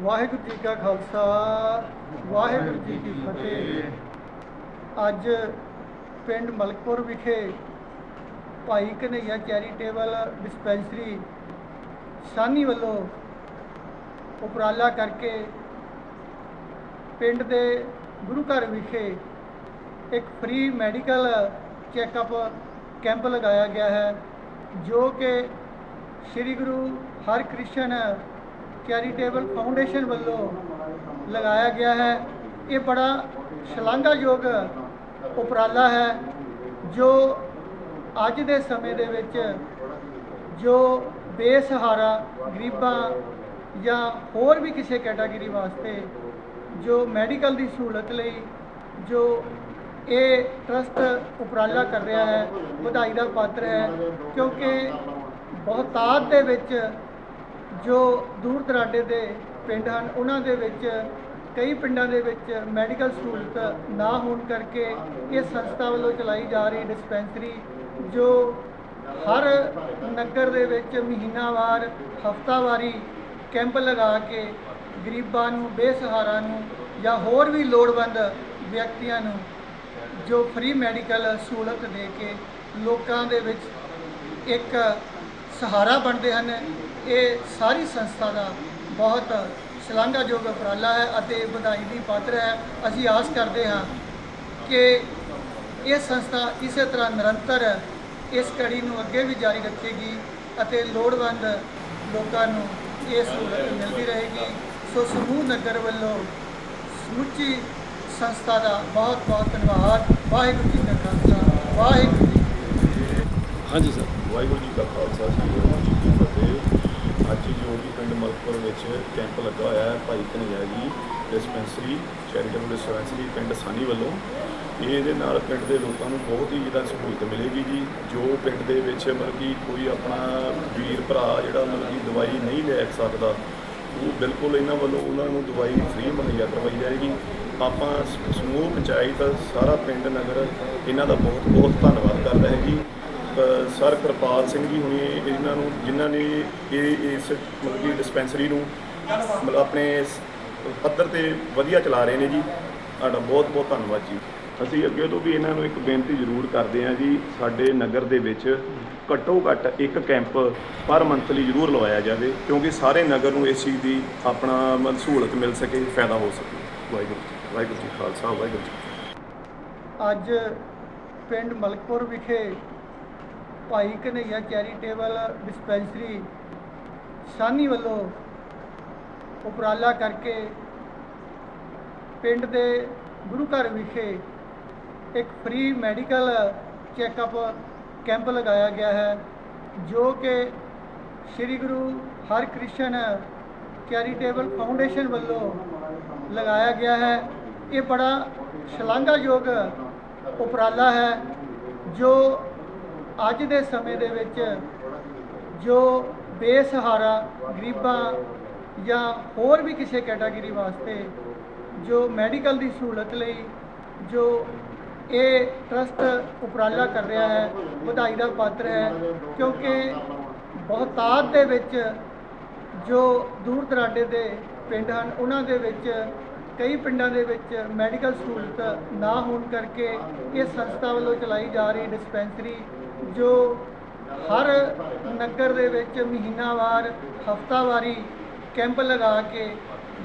ਵਾਹਿਗੁਰੂ ਜੀ ਕਾ ਖਾਲਸਾ, ਵਾਹਿਗੁਰੂ ਜੀ ਕੀ ਫਤਿਹ। ਅੱਜ ਪਿੰਡ ਮਲਕਪੁਰ ਵਿਖੇ ਭਾਈ ਕਨਈਆ ਚੈਰੀਟੇਬਲ ਡਿਸਪੈਂਸਰੀ ਸਾਨੀ ਵੱਲੋਂ ਉਪਰਾਲਾ ਕਰਕੇ ਪਿੰਡ ਦੇ ਗੁਰੂ ਘਰ ਵਿਖੇ ਇੱਕ ਫ੍ਰੀ ਮੈਡੀਕਲ ਚੈੱਕਅਪ ਕੈਂਪ ਲਗਾਇਆ ਗਿਆ ਹੈ, ਜੋ ਕਿ ਸ੍ਰੀ ਗੁਰੂ ਹਰਿਕ੍ਰਿਸ਼ਨ ਚੈਰੀਟੇਬਲ ਫਾਊਂਡੇਸ਼ਨ ਵੱਲੋਂ ਲਗਾਇਆ ਗਿਆ ਹੈ। ਇਹ ਬੜਾ ਸ਼ਲਾਘਾਯੋਗ ਉਪਰਾਲਾ ਹੈ, ਜੋ ਅੱਜ ਦੇ ਸਮੇਂ ਦੇ ਵਿੱਚ ਜੋ ਬੇਸਹਾਰਾ ਗਰੀਬਾਂ ਜਾਂ ਹੋਰ ਵੀ ਕਿਸੇ ਕੈਟਾਗਰੀ ਵਾਸਤੇ ਜੋ ਮੈਡੀਕਲ ਦੀ ਸਹੂਲਤ ਲਈ ਜੋ ਇਹ ਟਰਸਟ ਉਪਰਾਲਾ ਕਰ ਰਿਹਾ ਹੈ, ਵਧਾਈ ਦਾ ਪਾਤਰ ਹੈ, ਕਿਉਂਕਿ ਬਹੁਤਾਤ ਦੇ ਵਿੱਚ ਜੋ ਦੂਰ ਦਰਾਡੇ ਦੇ ਪਿੰਡ ਹਨ, ਉਹਨਾਂ ਦੇ ਵਿੱਚ, ਕਈ ਪਿੰਡਾਂ ਦੇ ਵਿੱਚ ਮੈਡੀਕਲ ਸਹੂਲਤ ਨਾ ਹੋਣ ਕਰਕੇ ਇਹ ਸੰਸਥਾ ਵੱਲੋਂ ਚਲਾਈ ਜਾ ਰਹੀ ਡਿਸਪੈਂਸਰੀ, ਜੋ ਹਰ ਨਗਰ ਦੇ ਵਿੱਚ ਮਹੀਨਾਵਾਰ, ਹਫਤਾਵਾਰੀ ਕੈਂਪ ਲਗਾ ਕੇ ਗਰੀਬਾਂ ਨੂੰ, ਬੇਸਹਾਰਾ ਨੂੰ ਜਾਂ ਹੋਰ ਵੀ ਲੋੜਵੰਦ ਵਿਅਕਤੀਆਂ ਨੂੰ ਜੋ ਫ੍ਰੀ ਮੈਡੀਕਲ ਸਹੂਲਤ ਦੇ ਕੇ ਲੋਕਾਂ ਦੇ ਵਿੱਚ ਇੱਕ ਸਹਾਰਾ ਬਣਦੇ ਹਨ। ਇਹ ਸਾਰੀ ਸੰਸਥਾ ਦਾ ਬਹੁਤ ਸ਼ਲਾਘਾਯੋਗ ਉਪਰਾਲਾ ਹੈ ਅਤੇ ਵਧਾਈ ਦੀ ਪਾਤਰ ਹੈ। ਅਸੀਂ ਆਸ ਕਰਦੇ ਹਾਂ ਕਿ ਇਹ ਸੰਸਥਾ ਇਸੇ ਤਰ੍ਹਾਂ ਨਿਰੰਤਰ ਇਸ ਕੜੀ ਨੂੰ ਅੱਗੇ ਵੀ ਜਾਰੀ ਰੱਖੇਗੀ ਅਤੇ ਲੋੜਵੰਦ ਲੋਕਾਂ ਨੂੰ ਇਹ ਸਹੂਲਤ ਮਿਲਦੀ ਰਹੇਗੀ। ਸੋ ਸਮੂਹ ਨਗਰ ਵੱਲੋਂ ਸਮੁੱਚੀ ਸੰਸਥਾ ਦਾ ਬਹੁਤ ਬਹੁਤ ਧੰਨਵਾਦ। ਵਾਹਿਗੁਰੂ ਜੀ ਕਾ ਖਾਲਸਾ ਵਾਹਿਗੁਰੂ ਜੀ। ਹਾਂਜੀ ਸਰ। ਵਾਹਿਗੁਰੂ ਜੀ ਕਾ ਖਾਲਸਾ ਜੀ ਕੀ ਫਤਿਹ। ਅੱਜ ਜੋ ਕਿ ਪਿੰਡ ਮਲਕਪੁਰ ਵਿੱਚ ਕੈਂਪ ਲੱਗਾ ਹੋਇਆ ਹੈ, ਭਾਈ ਕਨਈਆ ਜੀ ਡਿਸਪੈਂਸਰੀ, ਚੈਰੀਟੇਬਲ ਡਿਸਪੈਂਸਰੀ ਪਿੰਡ ਸਾਨੀ ਵੱਲੋਂ। ਇਹਦੇ ਨਾਲ ਪਿੰਡ ਦੇ ਲੋਕਾਂ ਨੂੰ ਬਹੁਤ ਹੀ ਜ਼ਿਆਦਾ ਸਹੂਲਤ ਮਿਲੇਗੀ ਜੀ। ਜੋ ਪਿੰਡ ਦੇ ਵਿੱਚ ਮਤਲਬ ਕਿ ਕੋਈ ਆਪਣਾ ਵੀਰ ਭਰਾ ਜਿਹੜਾ ਮਤਲਬ ਕਿ ਦਵਾਈ ਨਹੀਂ ਲੈ ਸਕਦਾ, ਉਹ ਬਿਲਕੁਲ ਇਹਨਾਂ ਵੱਲੋਂ ਉਹਨਾਂ ਨੂੰ ਦਵਾਈ ਫ੍ਰੀ ਮੁਹੱਈਆ ਕਰਵਾਈ ਜਾਏਗੀ। ਆਪਾਂ ਸਮੂਹ ਪੰਚਾਇਤ ਸਾਰਾ ਪਿੰਡ ਨਗਰ ਇਹਨਾਂ ਦਾ ਬਹੁਤ ਬਹੁਤ ਧੰਨਵਾਦ ਕਰਦਾ ਹੈ ਜੀ ਸਰ ਕਿਰਪਾਲ ਸਿੰਘ ਜੀ ਹੁਣੀ ਇਹਨਾਂ ਨੂੰ, ਜਿਨ੍ਹਾਂ ਨੇ ਇਹ, ਇਸ ਮਤਲਬ ਕਿ ਡਿਸਪੈਂਸਰੀ ਨੂੰ ਮਤਲਬ ਆਪਣੇ ਸ- ਪੱਧਰ ਤੇ ਵਧੀਆ ਚਲਾ ਰਹੇ ਨੇ ਜੀ। ਤੁਹਾਡਾ ਬਹੁਤ ਬਹੁਤ ਧੰਨਵਾਦ ਜੀ। ਅਸੀਂ ਅੱਗੇ ਤੋਂ ਵੀ ਇਹਨਾਂ ਨੂੰ ਇੱਕ ਬੇਨਤੀ ਜ਼ਰੂਰ ਕਰਦੇ ਹਾਂ ਜੀ, ਸਾਡੇ ਨਗਰ ਦੇ ਵਿੱਚ ਘੱਟੋ ਘੱਟ ਇੱਕ ਕੈਂਪ ਪਰ ਮੰਥਲੀ ਜ਼ਰੂਰ ਲਵਾਇਆ ਜਾਵੇ, ਕਿਉਂਕਿ ਸਾਰੇ ਨਗਰ ਨੂੰ ਇਸ ਚੀਜ਼ ਦੀ ਆਪਣਾ ਮਤਲਬ ਸਹੂਲਤ ਮਿਲ ਸਕੇ, ਫਾਇਦਾ ਹੋ ਸਕੇ। ਵਾਹਿਗੁਰੂ ਜੀ ਵਾਹਿਗੁਰੂ ਜੀ ਖਾਲਸਾ, ਵਾਹਿਗੁਰੂ ਜੀ ਅੱਜ ਪਿੰਡ ਮਲਕਪੁਰ ਵਿਖੇ ਭਾਈ ਕਨਈਆ ਚੈਰੀਟੇਬਲ ਡਿਸਪੈਂਸਰੀ ਸਾਨੀ ਵੱਲੋਂ ਉਪਰਾਲਾ ਕਰਕੇ ਪਿੰਡ ਦੇ ਗੁਰੂ ਘਰ ਵਿਖੇ ਇੱਕ ਫ੍ਰੀ ਮੈਡੀਕਲ ਚੈੱਕਅਪ ਕੈਂਪ ਲਗਾਇਆ ਗਿਆ ਹੈ, ਜੋ ਕਿ ਸ੍ਰੀ ਗੁਰੂ ਹਰਿਕ੍ਰਿਸ਼ਨ ਚੈਰੀਟੇਬਲ ਫਾਊਂਡੇਸ਼ਨ ਵੱਲੋਂ ਲਗਾਇਆ ਗਿਆ ਹੈ। ਇਹ ਬੜਾ ਸ਼ਲਾਘਾਯੋਗ ਉਪਰਾਲਾ ਹੈ, ਜੋ ਅੱਜ ਦੇ ਸਮੇਂ ਦੇ ਵਿੱਚ ਜੋ ਬੇਸਹਾਰਾ ਗਰੀਬਾਂ ਜਾਂ ਹੋਰ ਵੀ ਕਿਸੇ ਕੈਟਾਗਰੀ ਵਾਸਤੇ ਜੋ ਮੈਡੀਕਲ ਦੀ ਸਹੂਲਤ ਲਈ ਜੋ ਇਹ ਟਰਸਟ ਉਪਰਾਲਾ ਕਰ ਰਿਹਾ ਹੈ, ਵਧਾਈ ਦਾ ਪਾਤਰ ਹੈ, ਕਿਉਂਕਿ ਬਹੁਤਾਤ ਦੇ ਵਿੱਚ ਜੋ ਦੂਰ ਦਰਾਡੇ ਦੇ ਪਿੰਡ ਹਨ, ਉਹਨਾਂ ਦੇ ਵਿੱਚ ਕਈ ਪਿੰਡਾਂ ਦੇ ਵਿੱਚ ਮੈਡੀਕਲ ਸਹੂਲਤ ਨਾ ਹੋਣ ਕਰਕੇ ਇਹ ਸੰਸਥਾ ਵੱਲੋਂ ਚਲਾਈ ਜਾ ਰਹੀ ਡਿਸਪੈਂਸਰੀ ਜੋ ਹਰ ਨਗਰ ਦੇ ਵਿੱਚ ਮਹੀਨਾਵਾਰ, ਹਫਤਾਵਾਰੀ ਕੈਂਪ ਲਗਾ ਕੇ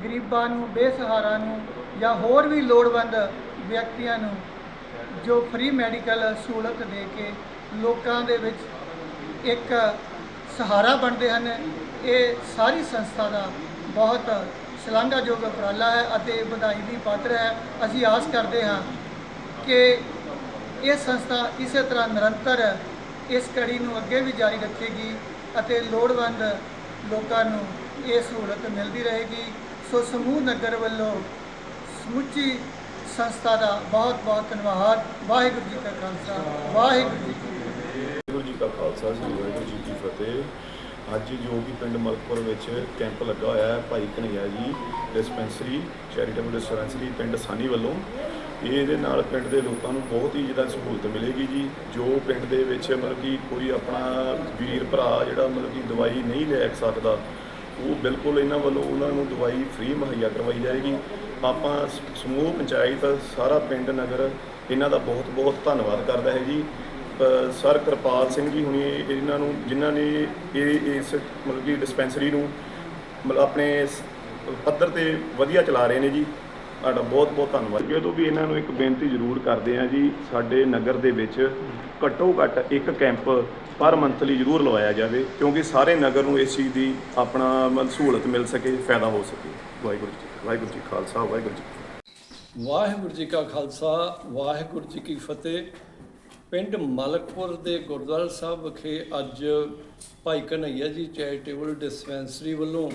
ਗਰੀਬਾਂ ਨੂੰ, ਬੇਸਹਾਰਾ ਨੂੰ ਜਾਂ ਹੋਰ ਵੀ ਲੋੜਵੰਦ ਵਿਅਕਤੀਆਂ ਨੂੰ ਜੋ ਫ੍ਰੀ ਮੈਡੀਕਲ ਸਹੂਲਤ ਦੇ ਕੇ ਲੋਕਾਂ ਦੇ ਵਿੱਚ ਇੱਕ ਸਹਾਰਾ ਬਣਦੇ ਹਨ, ਇਹ ਸਾਰੀ ਸੰਸਥਾ ਦਾ ਬਹੁਤ ਸ਼ਲਾਘਾਯੋਗ ਉਪਰਾਲਾ ਹੈ ਅਤੇ ਵਧਾਈ ਦੀ ਪਾਤਰ ਹੈ। ਅਸੀਂ ਆਸ ਕਰਦੇ ਹਾਂ ਕਿ ਇਹ ਸੰਸਥਾ ਇਸੇ ਤਰ੍ਹਾਂ ਨਿਰੰਤਰ ਇਸ ਕੜੀ ਨੂੰ ਅੱਗੇ ਵੀ ਜਾਰੀ ਰੱਖੇਗੀ ਅਤੇ ਲੋੜਵੰਦ ਲੋਕਾਂ ਨੂੰ ਇਹ ਸਹੂਲਤ ਮਿਲਦੀ ਰਹੇਗੀ। ਸੋ ਸਮੂਹ ਨਗਰ ਵੱਲੋਂ ਸਮੁੱਚੀ ਸੰਸਥਾ ਦਾ ਬਹੁਤ ਬਹੁਤ ਧੰਨਵਾਦ। ਵਾਹਿਗੁਰੂ ਜੀ ਕਾ ਖਾਲਸਾ। ਵਾਹਿਗੁਰੂ ਜੀ ਕੀ ਫਤਿਹ। ਵਾਹਿਗੁਰੂ ਜੀ ਕਾ ਖਾਲਸਾ ਵਾਹਿਗੁਰੂ ਜੀ ਕੀ ਫਤਿਹ। ਅੱਜ ਜੋ ਕਿ ਪਿੰਡ ਮਲਕਪੁਰ ਵਿੱਚ ਕੈਂਪ ਲੱਗਾ ਹੋਇਆ ਹੈ, ਭਾਈ ਕਨਈਆ ਜੀ ਡਿਸਪੈਂਸਰੀ ਚੈਰੀਟੇਬਲ ਡਿਸਪੈਂਸਰੀ ਪਿੰਡ ਸਾਨੀ ਵੱਲੋਂ, ਇਹਦੇ ਨਾਲ ਪਿੰਡ ਦੇ ਲੋਕਾਂ ਨੂੰ ਬਹੁਤ ਹੀ ਜ਼ਿਆਦਾ ਸਹੂਲਤ ਮਿਲੇਗੀ ਜੀ। ਜੋ ਪਿੰਡ ਦੇ ਵਿੱਚ ਮਤਲਬ ਕਿ ਕੋਈ ਆਪਣਾ ਵੀਰ ਭਰਾ ਜਿਹੜਾ ਮਤਲਬ ਕਿ ਦਵਾਈ ਨਹੀਂ ਲੈ ਸਕਦਾ, ਉਹ ਬਿਲਕੁਲ ਇਹਨਾਂ ਵੱਲੋਂ ਉਹਨਾਂ ਨੂੰ ਦਵਾਈ ਫ੍ਰੀ ਮੁਹੱਈਆ ਕਰਵਾਈ ਜਾਏਗੀ। ਆਪਾਂ ਸਮੂਹ ਪੰਚਾਇਤ ਸਾਰਾ ਪਿੰਡ ਨਗਰ ਇਹਨਾਂ ਦਾ ਬਹੁਤ ਬਹੁਤ ਧੰਨਵਾਦ ਕਰਦਾ ਹੈ ਜੀ। ਸਰ ਕਿਰਪਾਲ ਸਿੰਘ ਜੀ ਹੁਣੀ ਇਹਨਾਂ ਨੂੰ, ਜਿਨ੍ਹਾਂ ਨੇ ਇਹ, ਇਸ ਮਤਲਬ ਕਿ ਡਿਸਪੈਂਸਰੀ ਨੂੰ ਮਤਲਬ ਆਪਣੇ ਪੱਧਰ ਤੇ ਵਧੀਆ ਚਲਾ ਰਹੇ ਨੇ ਜੀ। ਤੁਹਾਡਾ ਬਹੁਤ ਬਹੁਤ ਧੰਨਵਾਦ। ਜੀ ਤੋਂ ਵੀ ਇਹਨਾਂ ਨੂੰ ਇੱਕ ਬੇਨਤੀ ਜ਼ਰੂਰ ਕਰਦੇ ਆ ਜੀ, ਸਾਡੇ ਨਗਰ ਦੇ ਵਿੱਚ ਘੱਟੋ ਘੱਟ ਇੱਕ ਕੈਂਪ ਪਰ ਮੰਥਲੀ ਜ਼ਰੂਰ ਲਵਾਇਆ ਜਾਵੇ, ਕਿਉਂਕਿ ਸਾਰੇ ਨਗਰ ਨੂੰ ਇਸ ਚੀਜ਼ ਦੀ ਆਪਣਾ ਮਤਲਬ ਸਹੂਲਤ ਮਿਲ ਸਕੇ, ਫਾਇਦਾ ਹੋ ਸਕੇ। ਵਾਹਿਗੁਰੂ ਜੀ ਵਾਹਿਗੁਰੂ ਜੀ ਖਾਲਸਾ, ਵਾਹਿਗੁਰੂ ਜੀ ਵਾਹਿਗੁਰੂ ਜੀ ਕਾ ਖਾਲਸਾ, ਵਾਹਿਗੁਰੂ ਜੀ ਕੀ ਫਤਿਹ। ਪਿੰਡ ਮਲਕਪੁਰ ਦੇ ਗੁਰਦੁਆਰਾ ਸਾਹਿਬ ਵਿਖੇ ਅੱਜ ਭਾਈ ਕਨਈਆ ਜੀ ਚੈਰੀਟੇਬਲ ਡਿਸਪੈਂਸਰੀ ਵੱਲੋਂ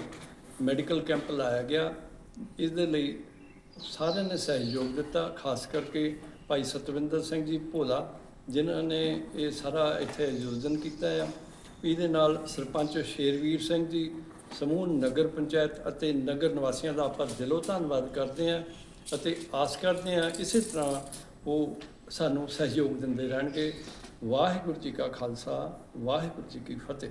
ਮੈਡੀਕਲ ਕੈਂਪ ਲਾਇਆ ਗਿਆ। ਇਸ ਦੇ ਲਈ ਸਾਰਿਆਂ ਨੇ ਸਹਿਯੋਗ ਦਿੱਤਾ, ਖਾਸ ਕਰਕੇ ਭਾਈ ਸਤਵਿੰਦਰ ਸਿੰਘ ਜੀ ਭੋਲਾ, ਜਿਨ੍ਹਾਂ ਨੇ ਇਹ ਸਾਰਾ ਇੱਥੇ ਆਯੋਜਨ ਕੀਤਾ ਆ। ਇਹਦੇ ਨਾਲ ਸਰਪੰਚ ਸ਼ੇਰਵੀਰ ਸਿੰਘ ਜੀ, ਸਮੂਹ ਨਗਰ ਪੰਚਾਇਤ ਅਤੇ ਨਗਰ ਨਿਵਾਸੀਆਂ ਦਾ ਆਪਾਂ ਦਿਲੋਂ ਧੰਨਵਾਦ ਕਰਦੇ ਹਾਂ ਅਤੇ ਆਸ ਕਰਦੇ ਹਾਂ ਇਸੇ ਤਰ੍ਹਾਂ ਉਹ ਸਾਨੂੰ ਸਹਿਯੋਗ ਦਿੰਦੇ ਰਹਿਣਗੇ। ਵਾਹਿਗੁਰੂ ਜੀ ਕਾ ਖਾਲਸਾ ਵਾਹਿਗੁਰੂ ਜੀ ਕੀ ਫਤਿਹ।